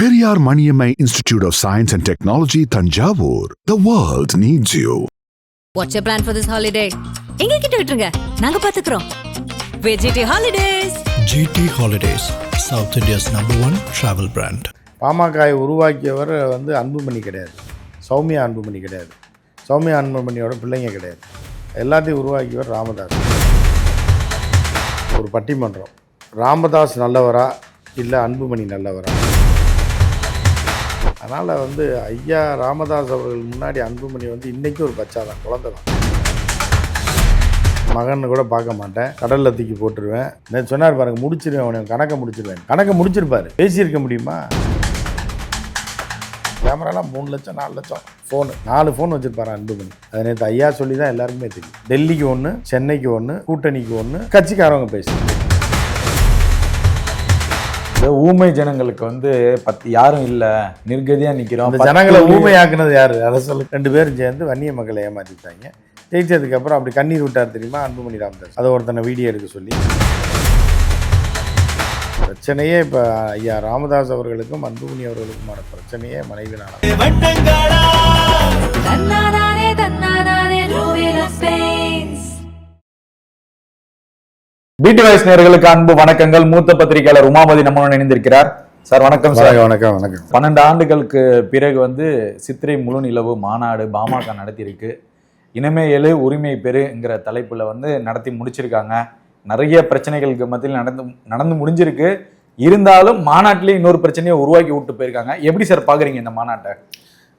Periyar Maniammai Institute of Science and Technology, Tanjavur. The world needs you. What's your plan for this holiday? எங்க கிட்ட விட்டுருங்க. நாங்க பாத்துக்கிறோம். VGT holidays GT Holidays, South India's number one travel brand. பாமகவை உருவாக்கியவர் வந்து அன்புமணி கிடையாது. சௌமியா அன்புமணி கிடையாது. சௌமியா அன்புமணியோட பிள்ளைங்க கிடையாது. எல்லாத்தையும் உருவாக்கியவர் ராமதாஸ். ஒரு பட்டிமன்றம். ராமதாஸ் நல்லவரா இல்லை அன்புமணி நல்லவரா? அதனால் வந்து ஐயா ராமதாஸ் அவர்கள் முன்னாடி அன்புமணி வந்து இன்றைக்கும் ஒரு பச்சா தான் குழந்தை தான் மகன் கூட பார்க்க மாட்டேன். கடலில் தூக்கி போட்டுருவேன். நேற்று சொன்னார் பாருங்க முடிச்சிருவேன் அவனை கணக்கை முடிச்சிருவேன். கணக்கை முடிச்சிருப்பாரு. பேசியிருக்க முடியுமா? கேமராலாம் மூணு லட்சம் நாலு லட்சம் ஃபோனு நாலு ஃபோன் வச்சுருப்பாரு அன்புமணி. அது நேற்று ஐயா சொல்லி தான் எல்லாருக்குமே தெரியும். டெல்லிக்கு ஒன்று சென்னைக்கு ஒன்று கூட்டணிக்கு ஒன்று கட்சிக்காரவங்க பேசி ஊமை ஜனங்களுக்கு வந்து பத்து யாரும் இல்ல. நிர்கதியா நிக்கிறோம். அந்த பத்து ஜனங்களை ஊமையாக்குனது யாரு? அதை சொல்லு. ரெண்டு பேரும் சேர்ந்து வன்னிய மக்களை ஏமாத்திட்டாங்க. ஜெயிச்சதுக்கு அப்புறம் அப்படி கண்ணீர் விட்டார் தெரியுமா? அன்புமணி ராமதாஸ். அதை ஒருத்தனை வீடியோ எடுக்க சொல்லி. பிரச்சனையே இப்போ ஐயா ராமதாஸ் அவர்களுக்கும் அன்புமணி அவர்களுக்குமான பிரச்சனையே மனைவினால தன்னானே பிடி வாய்ஸ் நேயர்களுக்கு அன்பு வணக்கங்கள். மூத்த பத்திரிகையாளர் உமாபதி நம்மளுடன் இணைந்திருக்கிறார். சார் வணக்கம் சார். வணக்கம் வணக்கம் பன்னெண்டு ஆண்டுகளுக்கு பிறகு வந்து சித்திரை முழு நிலவு மாநாடு பாமக நடத்தியிருக்கு. இனமே எழு உரிமை பெறுங்கிற தலைப்புல வந்து நடத்தி முடிச்சிருக்காங்க. நிறைய பிரச்சனைகளுக்கு மத்தியில் நடந்து நடந்து முடிஞ்சிருக்கு. இருந்தாலும் மாநாட்டிலேயே இன்னொரு பிரச்சனையை உருவாக்கி விட்டு போயிருக்காங்க. எப்படி சார் பாக்குறீங்க இந்த மாநாட்டை?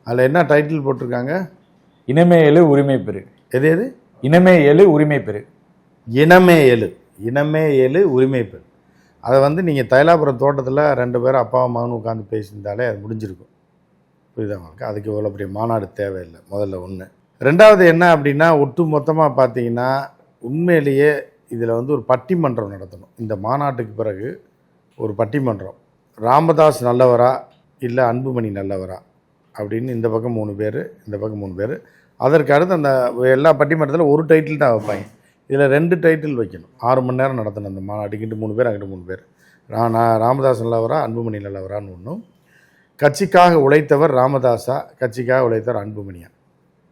அதில் என்ன டைட்டில் போட்டிருக்காங்க? இனமே எழு உரிமை பெறு. எது எது? இனமே எழு உரிமை பெறு. இனமே எழு. இனமே ஏழு உரிமை பெண். அதை வந்து நீங்கள் தைலாபுரம் தோட்டத்தில் ரெண்டு பேரும் அப்பாவும் மகனும் உட்காந்து பேசியிருந்தாலே அது முடிஞ்சிருக்கும். புரியுதா உங்களுக்கு? அதுக்கு இவ்வளோ பெரிய மாநாடு தேவையில்லை முதல்ல ஒன்று ரெண்டாவது என்ன அப்படின்னா ஒட்டு மொத்தமாக பார்த்தீங்கன்னா உண்மையிலேயே இதில் வந்து ஒரு பட்டிமன்றம் நடத்தணும். இந்த மாநாட்டுக்கு பிறகு ஒரு பட்டிமன்றம். ராமதாஸ் நல்லவரா இல்லை அன்புமணி நல்லவரா அப்படின்னு இந்த பக்கம் மூணு பேர் இந்த பக்கம் மூணு பேர். அதற்கு அடுத்து அந்த எல்லா பட்டிமன்றத்தில் ஒரு டைட்டில் தான் வைப்பாங்க. இதில் ரெண்டு டைட்டில் வைக்கணும். ஆறு மணி நேரம் நடத்தணும் அந்த மாநாடு அடிக்கிட்டு மூணு பேர் அங்கிட்டு மூணு பேர். நான் ராமதாஸ் நல்லவரா அன்புமணி நல்லவரான்னு ஒன்றும் கட்சிக்காக உழைத்தவர் ராமதாஸா கட்சிக்காக உழைத்தவர் அன்புமணியா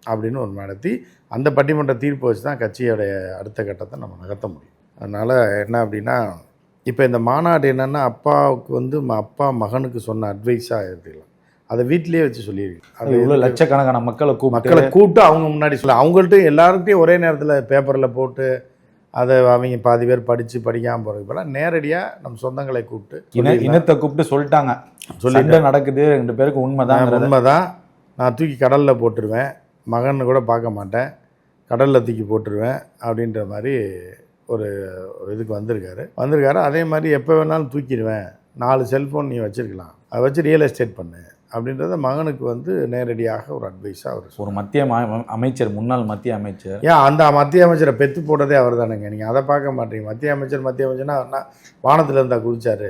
அப்படின்னு ஒரு நடத்தி அந்த பட்டிமன்ற தீர்ப்பு வச்சு தான் கட்சியோடைய அடுத்த கட்டத்தை நம்ம நகர்த்த முடியும். அதனால் என்ன அப்படின்னா இப்போ இந்த மாநாடு என்னென்னா அப்பாவுக்கு வந்து ம- அப்பா மகனுக்கு சொன்ன அட்வைஸாக எடுத்துக்கலாம் அதை வீட்டிலேயே வச்சு சொல்லியிருக்கு அது லட்சக்கணக்கான மக்களை கூப்பிட்டு மக்களை கூப்பிட்டு அவங்க முன்னாடி சொல்ல அவங்கள்ட்ட எல்லார்கிட்டையும் ஒரே நேரத்தில் பேப்பரில் போட்டு அதை அவங்க பாதி பேர் படித்து படிக்காமல் போகிறதுக்கு பதிலாக நேரடியாக நம்ம சொந்தங்களை கூப்பிட்டு இன. இனத்தை கூப்பிட்டு சொல்லிட்டாங்க. சண்டை நடக்குது ரெண்டு பேருக்கு உண்மைதான் உண்மைதான். நான் தூக்கி கடலில் போட்டுருவேன். மகன் கூட பார்க்க மாட்டேன். கடலில் தூக்கி போட்டுருவேன் அப்படின்ற மாதிரி ஒரு ஒரு இதுக்கு வந்திருக்காரு. வந்திருக்காரு. அதே மாதிரி எப்போ வேணாலும் தூக்கிடுவேன். நாலு செல்ஃபோன் நீ வச்சிருக்கலாம். அதை வச்சு ரியல் எஸ்டேட் பண்ணு. அப்படின்றத மகனுக்கு வந்து நேரடியாக ஒரு அட்வைஸாக அவர் ஒரு மத்திய அமைச்சர் முன்னாள் மத்திய அமைச்சர். ஏன் அந்த மத்திய அமைச்சரை பெத்து போட்டதே அவர் தானேங்க நீங்கள் அதை பார்க்க மாட்டீங்க. மத்திய அமைச்சர் மத்திய அமைச்சர்னா அவர்னா வானத்தில் இருந்தா குதிச்சாரு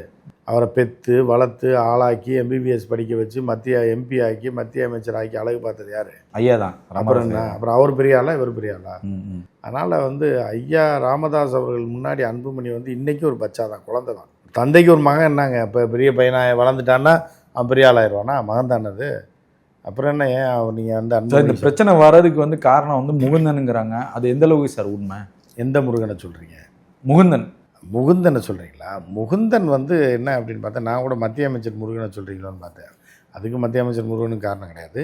அவரை பெத்து வளர்த்து ஆளாக்கி எம்பிபிஎஸ் படிக்க வச்சு மத்திய எம்பி ஆக்கி மத்திய அமைச்சர் ஆக்கி அழகு பார்த்தது யாரு? ஐயா தான் அப்புறம் என்ன? அப்புறம் அவர் பெரிய ஆளா இவர் பெரிய ஆளா? ம், ம். அதனால் வந்து ஐயா ராமதாஸ் அவர்கள் முன்னாடி அன்புமணி வந்து இன்றைக்கும் ஒரு பச்சா தான் குழந்தை தான் தந்தைக்கு ஒரு மகன் என்னங்க? இப்போ பெரிய பையனா வளர்ந்துட்டான்னா பெரிய மகன் தானது அப்புறம் என்ன ஏன் அவர் நீங்கள் வந்து சார் இந்த பிரச்சனை வர்றதுக்கு வந்து காரணம் வந்து முகுந்தனுங்கிறாங்க. அது எந்த அளவுக்கு சார் உண்மை? எந்த முருகனை சொல்கிறீங்க முகுந்தன். முகுந்தனை சொல்கிறீங்களா முகுந்தன் வந்து என்ன அப்படின்னு பார்த்தா நான் கூட மத்திய அமைச்சர் முருகனை சொல்கிறீங்களோன்னு பார்த்தேன். அதுக்கு மத்திய அமைச்சர் முருகனுக்கு காரணம் கிடையாது.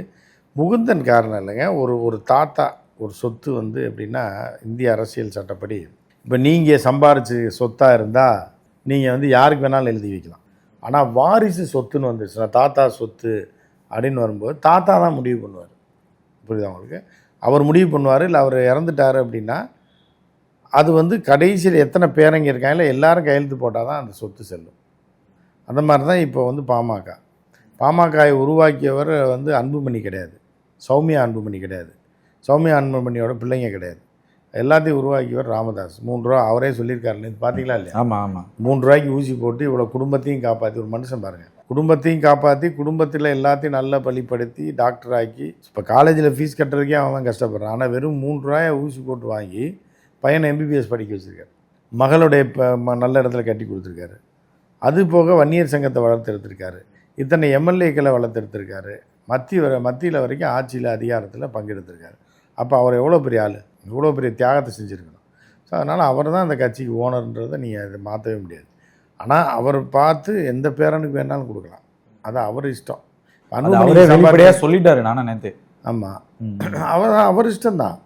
முகுந்தன் காரணம் இல்லைங்க. ஒரு ஒரு தாத்தா ஒரு சொத்து வந்து எப்படின்னா இந்திய அரசியல் சட்டப்படி இப்போ நீங்கள் சம்பாரிச்சு சொத்தாக இருந்தால் நீங்கள் வந்து யாருக்கு வேணாலும் எழுதி வைக்கலாம். ஆனால் வாரிசு சொத்துன்னு வந்துருச்சுன்னா தாத்தா சொத்து அப்படின்னு வரும்போது தாத்தா தான் முடிவு பண்ணுவார். புரியுதா உங்களுக்கு? அவர் முடிவு பண்ணுவார் இல்லை அவர் இறந்துட்டார் அப்படின்னா அது வந்து கடைசியில் எத்தனை பேரங்க இருக்காங்களோ எல்லாரும் கையெழுத்து போட்டால் தான் அந்த சொத்து செல்லும். அந்த மாதிரி தான் இப்போ வந்து பாமக. பாமகவை உருவாக்கியவர் வந்து அன்புமணி கிடையாது. சௌமியா அன்புமணி கிடையாது. சௌமியா அன்புமணியோட பிள்ளைங்க கிடையாது. எல்லாத்தையும் உருவாக்கியவர் ராமதாஸ். மூன்று ரூபா அவரே சொல்லியிருக்காரு நேத்து பார்த்தீங்களா இல்லையா? ஆமா ஆமா. மூணு ரூபாய்க்கு ஊசி போட்டு இவ்வளோ குடும்பத்தையும் காப்பாற்றி ஒரு மனுஷன் பாருங்கள் குடும்பத்தையும் காப்பாற்றி குடும்பத்தில் எல்லாத்தையும் நல்லா பலிப்படுத்தி டாக்டர் ஆக்கி இப்போ காலேஜில் ஃபீஸ் கட்டுறதுக்கே அவன் கஷ்டப்படுறான். ஆனால் வெறும் மூணு ரூபாயை ஊசி போட்டு வாங்கி பையனை எம்பிபிஎஸ் படிக்க வச்சுருக்காரு. மகளுடைய நல்ல இடத்துல கட்டி கொடுத்துருக்காரு. அது போக வன்னியர் சங்கத்தை வளர்த்து எடுத்திருக்காரு. இத்தனை எம்எல்ஏக்களை வளர்த்தெடுத்திருக்காரு மத்திய வர மத்தியில் வரைக்கும் ஆட்சியில் அதிகாரத்தில் பங்கெடுத்திருக்காரு. அப்போ அவர் எவ்வளோ பெரிய ஆள்? இவ்வளோ பெரிய தியாகத்தை செஞ்சுருக்கணும். ஸோ அதனால் அவர் தான் அந்த கட்சிக்கு ஓனர்ன்றதை நீங்கள் அதை மாற்றவே முடியாது. ஆனால் அவர் பார்த்து எந்த பேரனுக்கு வேணாலும் கொடுக்கலாம். அது அவர் இஷ்டம். அவரே சொல்லிட்டாரு நானா நேத்து. ஆமாம். அவர் அவர் இஷ்டம்தான்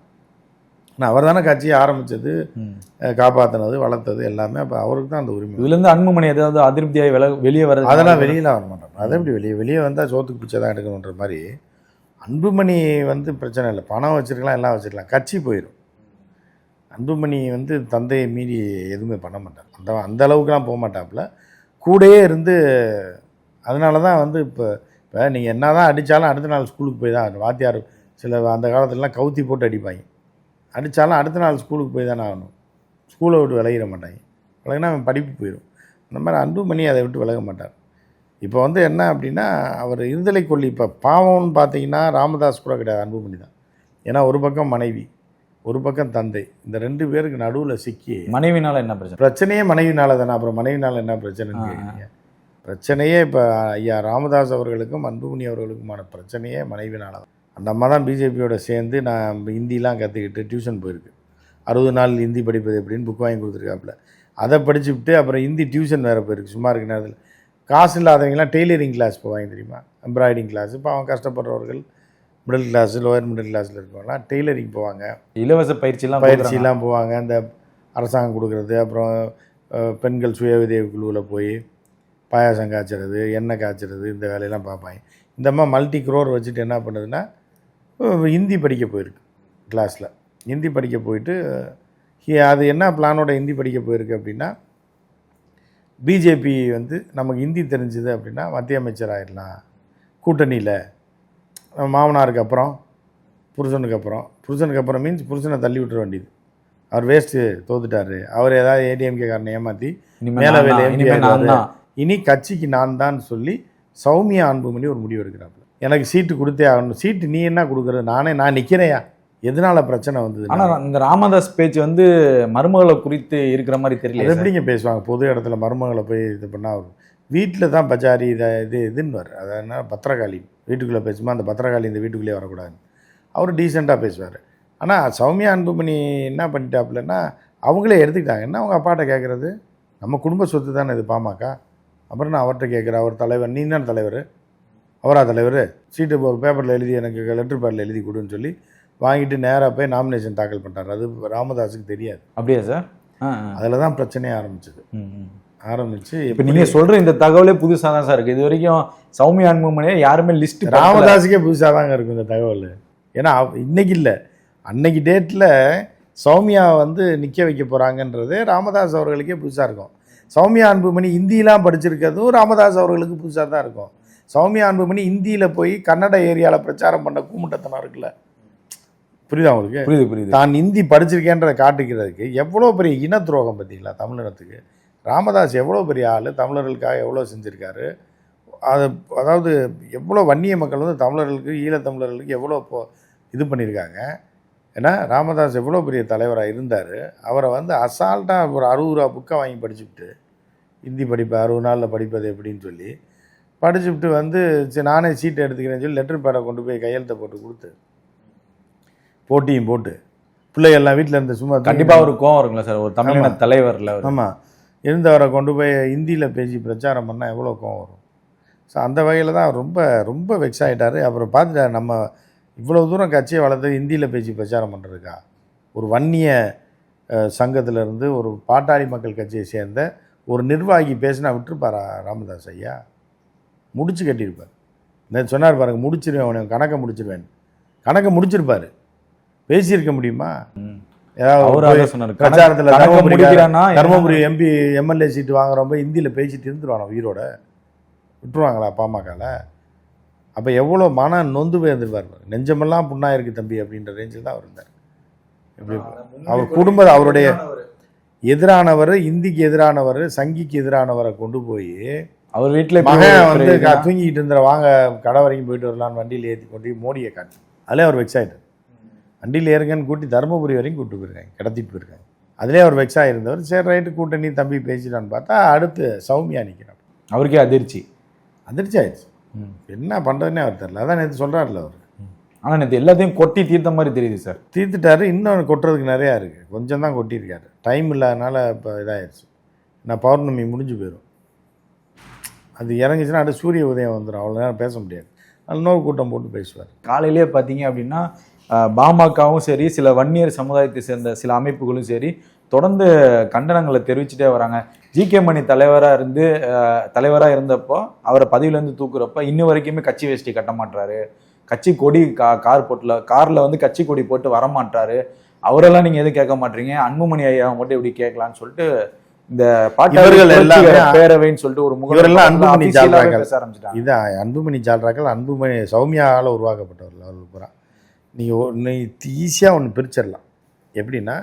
ஆனால் அவர் தானே கட்சியை ஆரம்பித்தது. காப்பாற்றினது வளர்த்தது எல்லாமே அப்போ அவருக்கு தான் அந்த உரிமை. இதுல இருந்து அன்புமணி ஏதாவது அதிருப்தியாகி வெளியே வர அதெல்லாம் வெளியில் வர மாட்டோம் அதை எப்படி வெளியே வெளியே வந்தால் சோத்துக்கு பிச்சை தான் எடுக்கணுன்ற மாதிரி அன்புமணி வந்து பிரச்சனை இல்லை. பணம் வச்சுருக்கலாம் எல்லாம் வச்சுருக்கலாம். கட்சி போயிடும் அன்புமணி வந்து தந்தையை மீறி எதுவுமே பண்ண மாட்டார். அந்த அந்த அளவுக்குலாம் போக மாட்டாப்புல. கூடயே இருந்து அதனால தான் வந்து இப்போ இப்போ நீங்கள் என்ன தான் அடித்தாலும் அடுத்த நாள் ஸ்கூலுக்கு போய் தான் வாத்தியார் சில அந்த காலத்துலலாம் கவுத்தி போட்டு அடிப்பாங்க. அடித்தாலும் அடுத்த நாள் ஸ்கூலுக்கு போய் தானே ஆகணும். ஸ்கூலை விட்டு விலகிட மாட்டாங்க. விலகினா அவன் படிப்பு போயிடும் அந்த மாதிரி அன்புமணி அதை விட்டு விலக மாட்டார். இப்போ வந்து என்ன அப்படின்னா அவர் இருதலை கொல்லி இப்போ பாவம்னு பார்த்தீங்கன்னா ராமதாஸ் கூட கிடையாது அன்புமணி தான். ஏன்னா ஒரு பக்கம் மனைவி ஒரு பக்கம் தந்தை. இந்த ரெண்டு பேருக்கு நடுவில் சிக்கி. மனைவினால என்ன பிரச்சனை? பிரச்சனையே மனைவினால தானே. அப்புறம் மனைவினால என்ன பிரச்சனைன்னு. கேட்குறீங்க பிரச்சனையே இப்போ ஐயா ராமதாஸ் அவர்களுக்கும் அன்புமணி அவர்களுக்குமான பிரச்சனையே மனைவினால தான். அந்த அம்மா தான் பிஜேபியோட சேர்ந்து நான் ஹிந்திலாம் கற்றுக்கிட்டு டியூஷன் போயிருக்கு. அறுபது நாள் ஹிந்தி படிப்பது எப்படின்னு புக் வாங்கி கொடுத்துருக்காப்புல. அதை படிச்சுவிட்டு அப்புறம் ஹிந்தி டியூஷன் வேறு போயிருக்கு. சும்மா இருக்க நேரத்தில். காசு இல்லாதவங்கலாம் டெய்லரிங் கிளாஸ் போவாங்க தெரியுமா? எம்ப்ராய்டிங் கிளாஸ் இப்போ அவங்க கஷ்டப்படுறவர்கள் மிடில் கிளாஸ் லோயர் மிடில் கிளாஸில் இருக்கவங்கலாம் டெய்லரிங் போவாங்க. இலவச பயிற்சி எல்லாம் கொடுக்குறாங்க. பயிற்சியெல்லாம் போவாங்க. இந்த அரசாங்கம் கொடுக்குறது அப்புறம் பெண்கள் சுய உதவி குழுவில் போய் பாயாசம் காய்ச்சறது எண்ணெய் காய்ச்சறது இந்த வேலையெல்லாம் பார்ப்பாங்க. இந்த அம்மா மல்டி குரோர் வச்சுட்டு என்ன பண்ணுதுன்னா ஹிந்தி படிக்க போயிருக்கு கிளாஸில் ஹிந்தி படிக்க போயிட்டு அது என்ன பிளானோட ஹிந்தி படிக்க போயிருக்கு அப்படின்னா பிஜேபி வந்து நமக்கு ஹிந்தி தெரிஞ்சுது அப்படின்னா மத்திய அமைச்சர் ஆயிடலாம் கூட்டணியில். மாமனாருக்கு அப்புறம் புருஷனுக்கு அப்புறம். புருஷனுக்கு அப்புறம் மீன்ஸ் புருஷனை தள்ளி விட்டுற வேண்டியது. அவர் வேஸ்ட்டு தோத்துட்டாரு. அவர் ஏதாவது ஏடிஎம்கே காரனை ஏமாற்றி மேல வேலை. இனி கட்சிக்கு நான் தான் சொல்லி சௌமியா அன்புமணி ஒரு முடிவு எடுக்கிறாப்புல எனக்கு சீட்டு கொடுத்தே ஆகணும். சீட்டு நீ என்ன கொடுக்குறது? நானே நான் நிற்கிறேயா எதனால பிரச்சனை வந்தது ஆனா இந்த ராமதாஸ் பேச்சு வந்து மருமகளை குறித்து இருக்கிற மாதிரி தெரியல எப்படிங்க பேசுவாங்க? பொது இடத்துல மருமகளை போய் இது பண்ணால் அவர் வீட்டில் தான் பஜாரி இதை இது இதுன்னு வர அது என்ன பத்திரகாளி. வீட்டுக்குள்ளே பேசுமா? அந்த பத்திரகாளி இந்த வீட்டுக்குள்ளேயே வரக்கூடாது அவர் டீசெண்டாக பேசுவார். ஆனால் சௌமியா அன்புமணி என்ன பண்ணிட்டாப்புலன்னா அவங்களே எடுத்துக்கிட்டாங்க. என்ன அவங்க அப்பாட்ட கேட்குறது நம்ம குடும்ப சொத்து தானே இது பாமக. அப்புறம் நான் அவர்கிட்ட கேட்குறேன் அவர் தலைவர் நீ தான் தலைவர்? அவரா தலைவர்? சீட்டு ஒரு பேப்பரில் எழுதி எனக்கு லெட்டர் பேரில் எழுதி கொடுன்னு சொல்லி வாங்கிட்டு நேராக போய் நாமினேஷன் தாக்கல் பண்ணுறாரு அது ராமதாஸுக்கு தெரியாது. அப்படியா சார். அதில் தான் பிரச்சனையே ஆரம்பிச்சது. ஆரம்பிச்சு இப்ப நீங்க சொல்ற இந்த தகவலே புதுசா தான் சார் இருக்கு. இது வரைக்கும் சௌமியா அன்புமணியை யாருமே லிஸ்ட் ராமதாஸுக்கே புதுசாக தாங்க இருக்கும் இந்த தகவல். ஏன்னா இன்னைக்கு இல்லை. அன்னைக்கு டேட்டில் சௌமியா வந்து நிற்க வைக்க போகிறாங்கன்றது ராமதாஸ் அவர்களுக்கே புதுசாக இருக்கும். சௌமியா அன்புமணி ஹிந்திலாம் படிச்சிருக்கிறதும் ராமதாஸ் அவர்களுக்கு புதுசாக தான் இருக்கும். சௌமியா அன்புமணி ஹிந்தியில் போய் கன்னட ஏரியாவில் பிரச்சாரம் பண்ண கூமுட்டத்தனம் இருக்குல்ல. புரியுதா உங்களுக்கு? புரியுது புரியுது. தான் ஹிந்தி படிச்சிருக்கேன்றதை காட்டிக்கிறதுக்கு எவ்வளோ பெரிய இன துரோகம் பார்த்தீங்களா தமிழினத்துக்கு? ராமதாஸ் எவ்வளோ பெரிய ஆள்? தமிழர்களுக்காக எவ்வளோ செஞ்சுருக்காரு? அது அதாவது எவ்வளோ வன்னிய மக்கள் வந்து தமிழர்களுக்கு ஈழத்தமிழர்களுக்கு எவ்வளோ இப்போ இது பண்ணியிருக்காங்க? ஏன்னா ராமதாஸ் எவ்வளோ பெரிய தலைவராக இருந்தார்? அவரை வந்து அசால்ட்டாக ஒரு அறுபது ரூபா புக்கை வாங்கி படிச்சுவிட்டு ஹிந்தி படிப்பேன் அறுபது நாளில் படிப்பது எப்படின்னு சொல்லி படிச்சுவிட்டு வந்து சரி நானே சீட்டை எடுத்துக்கிறேன்னு சொல்லி லெட்டர் பேடை கொண்டு போய் கையெழுத்தை போட்டு கொடுத்து போட்டியும் போட்டு. பிள்ளைகள்லாம் வீட்டில் இருந்த சும்மா கண்டிப்பா ஒரு கோவம் இருக்குல்ல சார்? ஒரு தமிழின தலைவர்ல. ஆமாம் இருந்தவரை கொண்டு போய் ஹிந்தியில் பேசி பிரச்சாரம் பண்ணால் எவ்வளோ கோவம் வரும்? ஸோ அந்த வகையில் தான் ரொம்ப ரொம்ப வெக்ஸ் ஆகிட்டார் அப்புறம் பார்த்துட்டாரு நம்ம இவ்வளோ தூரம் கட்சியை வளர்த்து ஹிந்தியில் பேசி பிரச்சாரம் பண்ணுறதுக்கா ஒரு வன்னிய அஹ், சங்கத்துல இருந்து ஒரு பாட்டாளி மக்கள் கட்சியை சேர்ந்த ஒரு நிர்வாகி பேசினா விட்டுருப்பாரா ராமதாஸ் ஐயா? முடிச்சு கட்டியிருப்பார். நேற்று சொன்னார் பாருங்க முடிச்சிருவேன் உனக்கு கணக்கை முடிச்சிருவேன். கணக்கை முடிச்சிருப்பார். பேசியிருக்க முடியுமா? பிரச்சாரத்தில் தருமபுரி எம்பி எம்எல்ஏ சீட்டு வாங்குறப்ப ஹிந்தியில் பேசிட்டு இருந்துருவானா உயிரோட. விட்டுருவாங்களா பாமகல? அப்போ எவ்வளோ மன நொந்து போய் இருந்திருப்பார் பாரு. நெஞ்சமெல்லாம் புண்ணா இருக்கு தம்பி அப்படின்ற ரேஞ்சில் தான் அவர் இருந்தார். எப்படி அவர் குடும்ப அவருடைய எதிரானவர். இந்திக்கு எதிரானவர் சங்கிக்கு எதிரானவரை கொண்டு போய் அவர் வீட்டுல மகன் வந்து தூங்கிட்டு இருந்த வாங்க கடை வரைக்கும் போயிட்டு வரலான்னு வண்டியில் ஏற்றி கொண்டு மோடியை காட்டி. அதிலே அவர் வெக்ஸ் ஆகிட்டார் வண்டியில் ஏறுங்கன்னு கூட்டி தருமபுரி வரைக்கும் கூட்டு போயிருக்காங்க கடத்திட்டு போயிருக்காங்க. அதிலே அவர் வெக்ஸ் ஆகிருந்தவர் சரி ரைட்டு கூட்டணி தம்பி பேசிட்டான்னு பார்த்தா அடுத்து சௌமியா நிற்கிறான் அவருக்கே அதிர்ச்சி. அதிர்ச்சி ஆயிடுச்சு. ம். என்ன பண்ணுறதுனே அவர் தெரியல. அதான் நேற்று சொல்கிறாருல அவர். ஆனா நேற்று எல்லாத்தையும் கொட்டி தீர்த்த மாதிரி தெரியுது சார். தீர்த்துட்டாரு. இன்னும் கொட்டுறதுக்கு நிறையா இருக்குது கொஞ்சம் தான் கொட்டியிருக்காரு. டைம் இல்லாதனால இப்போ இதாகிடுச்சு நான் பௌர்ணமி முடிஞ்சு போயிடும் அது இறங்குச்சுன்னா அடுத்து சூரிய உதயம் வந்துடும் அவ்வளோ நேரம் பேச முடியாது. இன்னொரு கூட்டம் போட்டு பேசுவார். காலையிலேயே பார்த்தீங்க அப்படின்னா பாமகவும் சரி சில வன்னியர் சமுதாயத்தை சேர்ந்த சில அமைப்புகளும் சரி தொடர்ந்து கண்டனங்களை தெரிவிச்சுட்டே வராங்க. ஜி கே மணி தலைவராக இருந்து தலைவராக இருந்தப்போ அவரை பதவியிலேருந்து தூக்குறப்ப இன்ன வரைக்குமே கட்சி வேஷ்டி கட்ட மாட்டாரு கட்சி கொடி கா கார் போட்டில் காரில் வந்து கட்சி கொடி போட்டு வர மாட்டாரு அவரெல்லாம் நீங்கள் எதுவும் கேட்க மாட்டீங்க. அன்புமணி ஐயா மட்டும் எப்படி கேட்கலான்னு சொல்லிட்டு இந்த இவர்கள் எல்லாமே- பேரவைன்னு சொல்லிட்டு ஒரு இவரெல்லாம் அன்புமணி ஜால்ராக்கள். பேச ஆரம்பிச்சிட்டாங்க. இது அன்புமணி ஜால்ராக்கள் அன்புமணி சௌமியாவால் உருவாக்கப்பட்டவர்கள் அவர்கள் பூரா. நீ ஒன்று ஈஸியாக ஒன்று பிரிச்சிடலாம். எப்படின்னா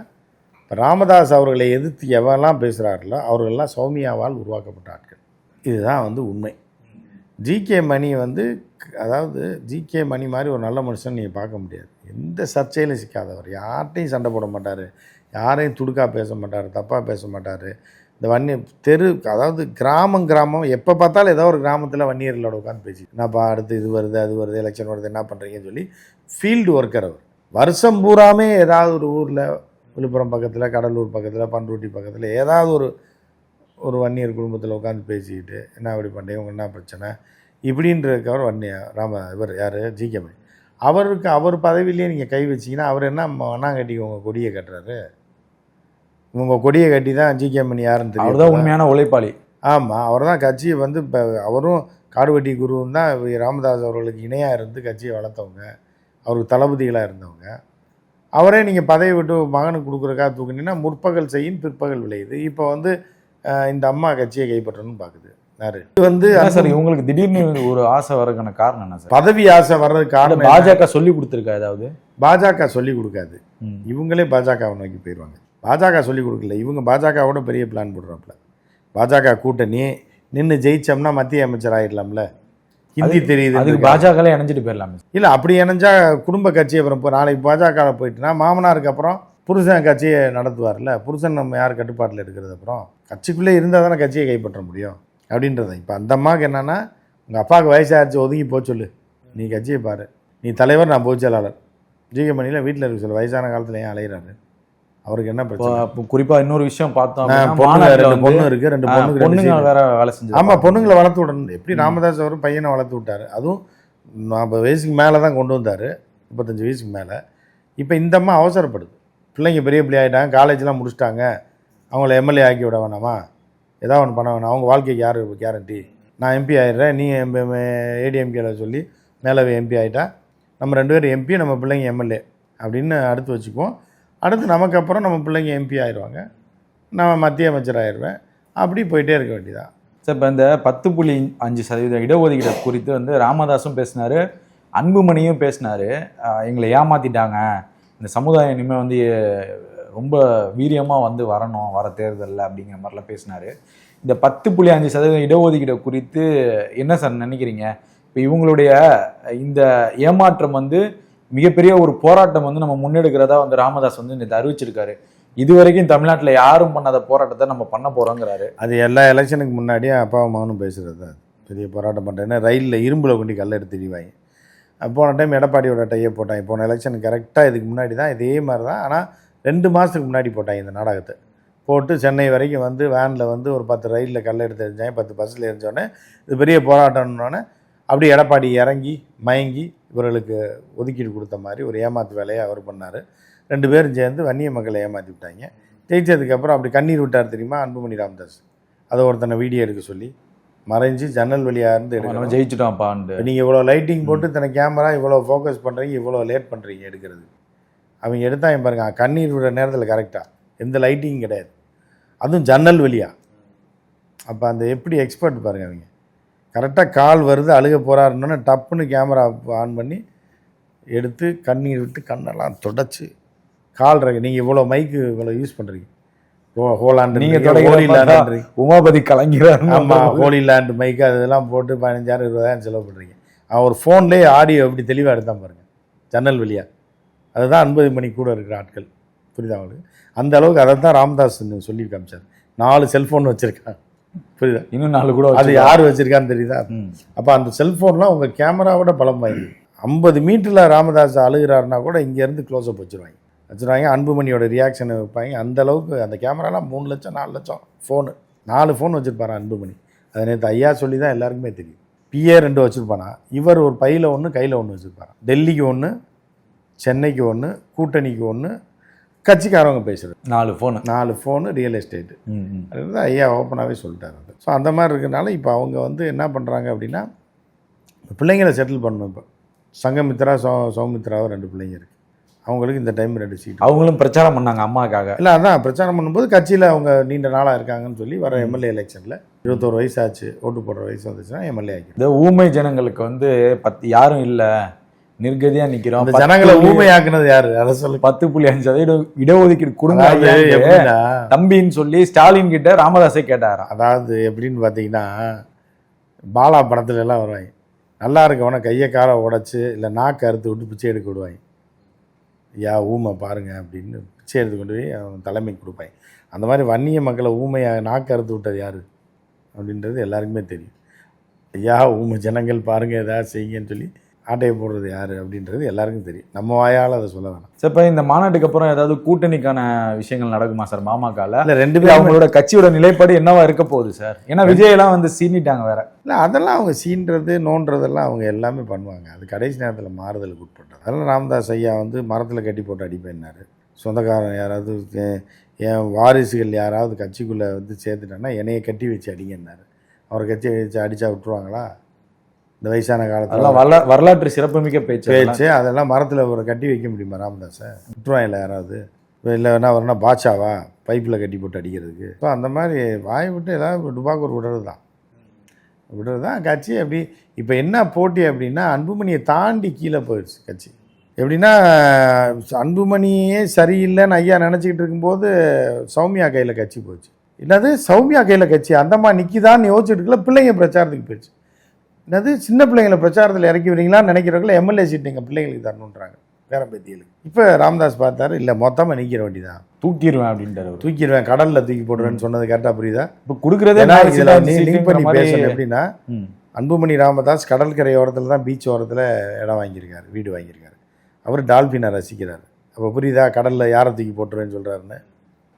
இப்போ ராமதாஸ் அவர்களை எதிர்த்து எவெல்லாம் பேசுகிறார்களோ அவர்கள்லாம் சௌமியாவால் உருவாக்கப்பட்ட ஆட்கள். இதுதான் வந்து உண்மை. ஜிகே மணி வந்து அதாவது ஜிகே மணி மாதிரி ஒரு நல்ல மனுஷன் நீங்கள் பார்க்க முடியாது. எந்த சர்ச்சையிலும் சிக்காதவர். யார்கிட்டையும் சண்டை போட மாட்டார். யாரையும் துடுக்காக பேச மாட்டார் தப்பாக பேச மாட்டார். இந்த வன்னி தெரு அதாவது கிராமம் கிராமம். எப்போ பார்த்தாலும் ஏதோ ஒரு கிராமத்தில் வன்னியர்களோட உட்காந்து பேசி என்னப்பா அடுத்து இது வருது அது வருது எலெக்ஷன் வருது என்ன பண்ணுறீங்கன்னு சொல்லி ஃபீல்டு ஒர்க்கர் அவர். வருஷம் பூராமே ஏதாவது ஒரு ஊரில் விழுப்புரம் பக்கத்தில் கடலூர் பக்கத்தில் பண்ருட்டி பக்கத்தில் ஏதாவது ஒரு ஒரு வன்னியர் குடும்பத்தில் உட்காந்து பேசிக்கிட்டு என்ன அப்படி பண்ணுறீங்க உங்கள் என்ன பிரச்சனை? இப்படின்னு இருக்கவர் வன்னிய ராம இவர் யார்? ஜிகேமணி அவருக்கு அவர் பதவியிலேயே நீங்கள் கை வச்சிங்கன்னா அவர் என்ன மண்ணாங்கட்டி உங்கள் கொடியை கட்டுறாரு? உங்கள் கொடியை கட்டி தான் ஜிகேமணி யாருன்னு அவர் தான் தெரியும் உண்மையான உழைப்பாளி. ஆமாம் அவர் தான் கட்சியை வந்து இப்போ அவரும் காடுவெட்டி குருவும் தான் ராமதாஸ் அவர்களுக்கு இணையாக இருந்து கட்சியை வளர்த்தவங்க. அவருக்கு தளபதிகளாக இருந்தவங்க. அவரே நீங்கள் பதவி விட்டு மகனுக்கு கொடுக்குறக்கா தூக்குனீங்கன்னா முற்பகல் செய்யும் பிற்பகல் விளையுது. இப்போ வந்து இந்த அம்மா கட்சியை கைப்பற்றணும்னு பார்க்குது இது வந்து சார் இவங்களுக்கு திடீர்னு ஒரு ஆசை வரதுக்கான காரணம் என்ன சார்? பதவி ஆசை வர்றதுக்கு காரணம்? பாஜக சொல்லி கொடுத்துருக்கா ஏதாவது? பாஜக சொல்லி கொடுக்காது. இவங்களே பாஜகவை நோக்கி போயிடுவாங்க பாஜக சொல்லி கொடுக்கல. இவங்க பாஜகவோட பெரிய பிளான் போடுறாப்புல. பாஜக கூட்டணி நின்று ஜெயிச்சோம்னா மத்திய அமைச்சர் ஆயிடலாம்ல ஹிந்தி தெரியுது அதுக்கு பாஜக இணைஞ்சிட்டு போயிடலாமே. இல்லை அப்படி இணைஞ்சா குடும்ப கட்சி அப்புறம் இப்போ நாளைக்கு பாஜக போயிட்டுனா மாமனாருக்கு அப்புறம் புருஷன் கட்சியை நடத்துவார்ல. புருஷன் நம்ம யார் கட்டுப்பாட்டில் இருக்கிறது அப்புறம்? கட்சிக்குள்ளே இருந்தால் தானே கட்சியை கைப்பற்ற முடியும். அப்படின்றது. இப்போ அந்த அம்மாவுக்கு என்னன்னா உங்கள் அப்பாவுக்கு வயசாகிடுச்சு ஒதுங்கி போக சொல்லு. நீ கட்சியை பாரு. நீ தலைவர் நான் பொதுச் செயலாளர். ஜிகே மணியில் வீட்டில் இருக்க சொல்லு. வயசான காலத்தில் ஏன் அலையிறாரு? அவருக்கு என்ன பிரச்சனை? குறிப்பா இன்னொரு விஷயம் பார்த்தோம் ரெண்டு பொண்ணு இருக்கு ரெண்டு ரெண்டு பொண்ணுங்க. வேற வேலை செஞ்சு ஆமாம் பொண்ணுங்களை வளர்த்து விடணும். எப்படி ராமதாஸ் அவரும் பையனை வளர்த்து விட்டாரு? அதுவும் நாற்பது வயசுக்கு மேலே தான் கொண்டு வந்தார். முப்பத்தஞ்சு வயசுக்கு மேலே. இப்போ இந்த அம்மா அவசரப்படுது. பிள்ளைங்க பெரிய பிள்ளை ஆகிட்டாங்க காலேஜ்லாம் முடிச்சிட்டாங்க. அவங்கள எம்எல்ஏ ஆக்கி விட வேணாமா? ஏதாவது ஒன்று பண்ண வேணாம். அவங்க வாழ்க்கைக்கு யார் கேரண்டி நான் எம்பி ஆயிடுறேன் நீ ஏடிஎம்கேல சொல்லி மேலவை எம்பி ஆகிட்டா நம்ம ரெண்டு பேரும் எம்பி நம்ம பிள்ளைங்க எம்எல்ஏ அப்படின்னு அடுத்து வச்சுக்குவோம். அடுத்து நமக்கு அப்புறம் நம்ம பிள்ளைங்க எம்பி ஆயிடுவாங்க நான் மத்திய அமைச்சர் ஆயிடுவேன் அப்படி போயிட்டே இருக்க வேண்டியதான் சார் இப்போ இந்த பத்து புள்ளி அஞ்சு சதவீத இடஒதுக்கீடு குறித்து வந்து ராமதாஸும் பேசினார் அன்புமணியும் பேசினார். எங்களை ஏமாத்திட்டாங்க. இந்த சமுதாயம் இனிமேல் வந்து ரொம்ப வீரியமாக வந்து வரணும் வர தேர்தலில் அப்படிங்கிற மாதிரிலாம் பேசினாரு. இந்த பத்து புள்ளி அஞ்சு சதவீதம் இடஒதுக்கீடு குறித்து என்ன சார் நினைக்கிறீங்க? இப்போ இவங்களுடைய இந்த ஏமாற்றம் வந்து மிகப்பெரிய ஒரு போராட்டம் வந்து நம்ம முன்னெடுக்கிறதா வந்து ராமதாஸ் வந்து நேற்று அறிவிச்சிருக்காரு. இது வரைக்கும் தமிழ்நாட்டில் யாரும் பண்ணாத போராட்டத்தை நம்ம பண்ண போகிறோங்கிறாரு அது எல்லா எலெக்ஷனுக்கு முன்னாடியே அப்பா மகனும் பேசுகிறது தான் பெரிய போராட்டம் பண்ணுறேன்னா ரயிலில் இரும்பில் கொண்டு கல்ல எடுத்து எறிவாங்க. போன டைம் எடப்பாடியோட டையை போட்டாங்க. போன எலெக்ஷன் கரெக்டாக இதுக்கு முன்னாடி தான் இதே மாதிரி தான் ஆனால் ரெண்டு மாதத்துக்கு முன்னாடி போட்டாங்க இந்த நாடகத்தை. போட்டு சென்னை வரைக்கும் வந்து வேனில் வந்து ஒரு பத்து ரயிலில் கல்லை எடுத்து எரிஞ்சாங்க பத்து பஸ்ஸில் எரிஞ்சோடனே இது பெரிய போராட்டம்னோடனே அப்படி எடப்பாடி இறங்கி மயங்கி இவர்களுக்கு ஒதுக்கீடு கொடுத்த மாதிரி ஒரு ஏமாத்து வேலையை அவர் பண்ணார். ரெண்டு பேரும் சேர்ந்து வன்னிய மக்களை ஏமாற்றி விட்டாங்க. ஜெயிச்சதுக்கப்புறம் அப்படி கண்ணீர் விட்டார் தெரியுமா? அன்புமணி ராமதாஸ். அதை ஒருத்தனை வீடியோ எடுக்க சொல்லி மறைஞ்சு ஜன்னல் வழியாக இருந்து எடுக்கணும் ஜெயிச்சிட்டோம்ப்பான்ட்டு. நீங்கள் இவ்வளோ லைட்டிங் போட்டு இத்தனை கேமரா இவ்வளோ ஃபோக்கஸ் பண்ணுறீங்க இவ்வளோ லேட் பண்ணுறீங்க எடுக்கிறது. அவங்க எடுத்தாங்க பாருங்க கண்ணீர் விடுற நேரத்தில் கரெக்டாக எந்த லைட்டிங்கும் கிடையாது. அதுவும் ஜன்னல் வழியா. அப்போ அந்த எப்படி எக்ஸ்பர்ட் பாருங்க அவங்க. கரெக்டாக கால் வருது அழுக போகிறாருன்னு டப்புன்னு கேமரா ஆன் பண்ணி எடுத்து கண்ணீர் விட்டு கண்ணெல்லாம் தொடச்சி. கால் ரக நீங்கள் இவ்வளோ மைக்கு இவ்வளோ யூஸ் பண்ணுறீங்க ஹோலாண்டு நீங்க ஹோலி லேண்டுன்றீங்க உமாபதி கலைஞர் ஆமாம் ஹோலி லேண்ட் மைக்கு அதெல்லாம் போட்டு பதினஞ்சாயிரம் இருபதாயிரம் செலவு பண்ணுறீங்க அவன் ஒரு ஃபோன்லேயே ஆடியோ எப்படி தெளிவாக எடுத்தான் பாருங்க. ஜன்னல் வழியா. அதுதான் அன்பது மணி கூட இருக்கிற ஆட்கள். புரியுதா அவங்களுக்கு அந்த அளவுக்கு அதை தான் ராமதாஸ் சொல்லி காமிச்சார். நாலு செல்ஃபோன் வச்சுருக்கான். புரியுதா? இன்னும் நாலு கூட அது. யார் வச்சிருக்கான்னு தெரியுதா. அப்போ அந்த செல்ஃபோன்லாம் உங்கள் கேமராவோட பலம் வாங்கி ஐம்பது மீட்டரில் ராமதாஸ் அழுகிறாருன்னா கூட இங்கேருந்து க்ளோஸ்அப் வச்சுருவாங்க. வச்சுருவாங்க அன்புமணியோட ரியாக்ஷனை வைப்பாங்க. அந்த அளவுக்கு அந்த கேமராலாம் மூணு லட்சம் நாலு லட்சம் ஃபோனு நாலு ஃபோன் வச்சுருப்பாரு அன்புமணி? அது நேற்று ஐயா சொல்லி தான் எல்லாருக்குமே தெரியும். பிஏ ரெண்டு வச்சுருப்பானா? இவர் ஒரு பையில் ஒன்று கையில் ஒன்று வச்சுருப்பாரா? டெல்லிக்கு ஒன்று சென்னைக்கு ஒன்று கூட்டணிக்கு ஒன்று கட்சிக்காரவங்க பேசுகிறது நாலு ஃபோனு நாலு ஃபோனு ரியல் எஸ்டேட்டு அது வந்து ஐயா ஓப்பனாகவே சொல்லிட்டாரு அது. ஸோ அந்த மாதிரி இருக்கனால இப்போ அவங்க வந்து என்ன பண்ணுறாங்க அப்படின்னா பிள்ளைங்களை செட்டில் பண்ணணும் இப்போ. சங்கமித்ரா சௌ சௌமித்ராவும் ரெண்டு பிள்ளைங்க இருக்குது அவங்களுக்கு இந்த டைம் ரெண்டு சீட் அவங்களும் பிரச்சாரம் பண்ணாங்க அம்மாக்காக இல்லை அதான் பிரச்சாரம் பண்ணும்போது கட்சியில் அவங்க நீண்ட நாளாக இருக்காங்கன்னு சொல்லி வர எம்எல்ஏ எலெக்ஷனில் இருபத்தோரு வயசு ஆச்சு ஓட்டு போடுற வயசு வந்துச்சுன்னா எம்எல்ஏ ஆக்கி இந்த ஊமை ஜனங்களுக்கு வந்து பத்து யாரும் இல்ல. நிர்கதியா நிக்கிறோம். ஜனங்களை ஊமையாக்குனது யாரு? அதை சொல்லு. பத்து புள்ளி அஞ்சு சதவீதம் இடஒதுக்கீடு கொடுங்க தம்பின்னு சொல்லி ஸ்டாலின் கிட்ட ராமதாஸே கேட்டாராம். அதாவது எப்படின்னு பார்த்தீங்கன்னா பாலா படத்துல எல்லாம் வருவாங்க. நல்லா இருக்கவன கையை காலை உடைச்சு இல்லை நாக்கு அறுத்து விட்டு பிச்சை எடுக்க விடுவாங்க. யா ஊமை பாருங்க அப்படின்னு பிச்சை எடுத்து கொண்டு போய் அவன் தலைமைக்கு கொடுப்பாங்க. அந்த மாதிரி வன்னிய மக்களை ஊமையாக நாக்கு அறுத்து விட்டது யார்? அப்படின்றது எல்லாருக்குமே தெரியும். ஐயா ஊமை ஜனங்கள் பாருங்க ஏதாவது செய்யுங்கன்னு சொல்லி ஆட்டையை போடுறது யார் அப்படின்றது எல்லாருக்கும் தெரியும். நம்ம வாயால் அதை சொல்ல வேணாம். சார் இப்ப இந்த மாநாட்டுக்கு அப்புறம் ஏதாவது கூட்டணிக்கான விஷயங்கள் நடக்குமா சார் மாமாக்கால? இல்லை ரெண்டு பேரும் அவங்களோட கட்சியோட நிலைப்பாடு என்னவா இருக்க போகுது சார்? ஏன்னா விஜய் எல்லாம் வந்து சீனிட்டாங்க வேற. இல்லை அதெல்லாம் அவங்க சீன்றது நோன்றதெல்லாம் அவங்க எல்லாமே பண்ணுவாங்க. அது கடைசி நேரத்தில் மாறுதலுக்கு உட்பட்டது. அதெல்லாம் ராமதாஸ் ஐயா வந்து மரத்தில் கட்டி போட்டு அடிப்பேன்னாரு. சொந்தக்காரன் யாராவது என் வாரிசுகள் யாராவது கட்சிக்குள்ளே வந்து சேர்த்துட்டாங்கன்னா என்னைய கட்டி வச்சு அடிங்கன்னாரு. அவரை கட்சி வச்சு அடித்தா விட்டுருவாங்களா? இந்த வயசான காலத்தில். வரலா வரலாற்று சிறப்புமிக்க பேச்சு அதெல்லாம். பேச்சு அதெல்லாம் மரத்தில் ஒரு கட்டி வைக்க முடியுமா ராமதாஸை விட்டுருவாங்கல்ல யாராவது? இல்லை என்ன வரனா பாட்சாவா பைப்பில் கட்டி போட்டு அடிக்கிறதுக்கு. ஸோ அந்த மாதிரி வாயை விட்டு ஏதாவது டுபாக்கூர் விடுறது தான் விடுறது தான் கட்சி. அப்படி இப்போ என்ன போட்டி அப்படின்னா அன்புமணியை தாண்டி கீழே போயிடுச்சு கட்சி. எப்படின்னா அன்புமணியே சரியில்லைன்னு ஐயா நினச்சிக்கிட்டு இருக்கும்போது சௌமியா கையில் கட்சி போச்சு. என்னது? சௌமியா கையில் கட்சி. அந்தம்மா நிற்கிதான்னு யோசிச்சுட்டு இருக்கல பிள்ளைங்க பிரச்சாரத்துக்கு போயிடுச்சு. என்னது சின்ன பிள்ளைங்களை பிரச்சாரத்தில் இறக்கி விடுறீங்களான்னு நினைக்கிறவங்கள எம்எல்ஏ சீட் எங்கள் பிள்ளைங்களுக்கு தரணுன்றாங்க. பேரம்பேத்திகளுக்கு இப்போ ராமதாஸ் பார்த்தாரு இல்லை மொத்தமாக நிற்கிற வேண்டியதான் தூக்கிடுவேன் அப்படின்ட்டாரு அவரு. தூக்கிடுவேன் கடலில் தூக்கி போடுவேன்னு சொன்னது கரெக்டாக புரியுதா? இப்ப குடுக்கறதே ஏன்னா நாலு இதில் சீட்டு, நீ அஞ்சு லிங்க் பண்ணி பேசணும் எப்படின்னா. அன்புமணி ராமதாஸ் கடற்கரை ஓரத்தில் தான் பீச் ஓரத்தில் இடம் வாங்கியிருக்காரு வீடு வாங்கியிருக்காரு. அவர் டால்பினை ரசிக்கிறார். அப்போ புரியுதா கடலில் யாரை தூக்கி போட்டுருவேன்னு சொல்கிறாருன்னு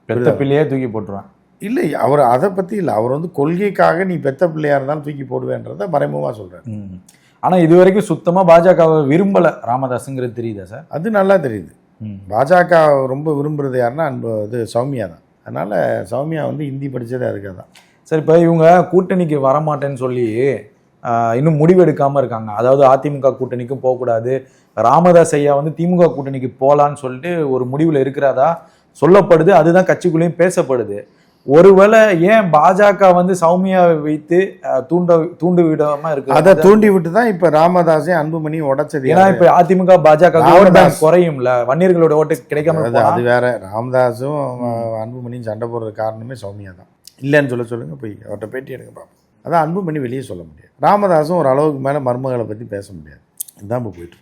பெத்த பிள்ளையே தூக்கி போட்டுருவேன். இல்லை அவர் அதை பற்றி இல்லை. அவர் வந்து கொள்கைக்காக நீ பெத்த பிள்ளையா இருந்தாலும் தூக்கி போடுவேன்றதை மறைமுகமாக சொல்கிறார் ம். ஆனா இது வரைக்கும் சுத்தமா பாஜகவை விரும்பல ராமதாஸுங்கிறது தெரியுதா சார்? அது நல்லா தெரியுது. ம். பாஜக ரொம்ப விரும்புறது யாருன்னா அன்பு இது சௌமியா தான். அதனால் சௌமியா வந்து ஹிந்தி படித்ததே அதுக்காக தான். சரி இப்போ இவங்க கூட்டணிக்கு வரமாட்டேன்னு சொல்லி இன்னும் முடிவு எடுக்காம இருக்காங்க. அதாவது அதிமுக கூட்டணிக்கும் போகக்கூடாது. ராமதாஸ் ஐயா வந்து திமுக கூட்டணிக்கு போகலான்னு சொல்லிட்டு ஒரு முடிவில் இருக்கிறதா சொல்லப்படுது. அதுதான் கட்சிக்குள்ளேயும் பேசப்படுது. ஒருவேளை ஏன் பாஜக வந்து சௌமியாவை வைத்து தூண்ட தூண்டு விடாம இருக்கு அதை தூண்டி விட்டு தான் இப்போ ராமதாஸையும் அன்புமணியும் உடைச்சது. ஏன்னா? இப்ப அதிமுக பாஜக ராமதாஸ். குறையும்ல. வன்னியர்களோட ஓட்டு கிடைக்காம அது வேற. ராமதாஸும் அன்புமணியும் சண்டை போடுறது காரணமே சௌமியா தான். இல்லைன்னு சொல்ல சொல்லுங்க போய் அவர்கிட்ட பேட்டி எடுங்க பார்ப்போம் அதான் அன்புமணி வெளியே சொல்ல முடியாது. ராமதாஸும் ஒரு அளவுக்கு மேலே மருமகளை பற்றி பேச முடியாது. இதுதான் இப்போ போயிட்டு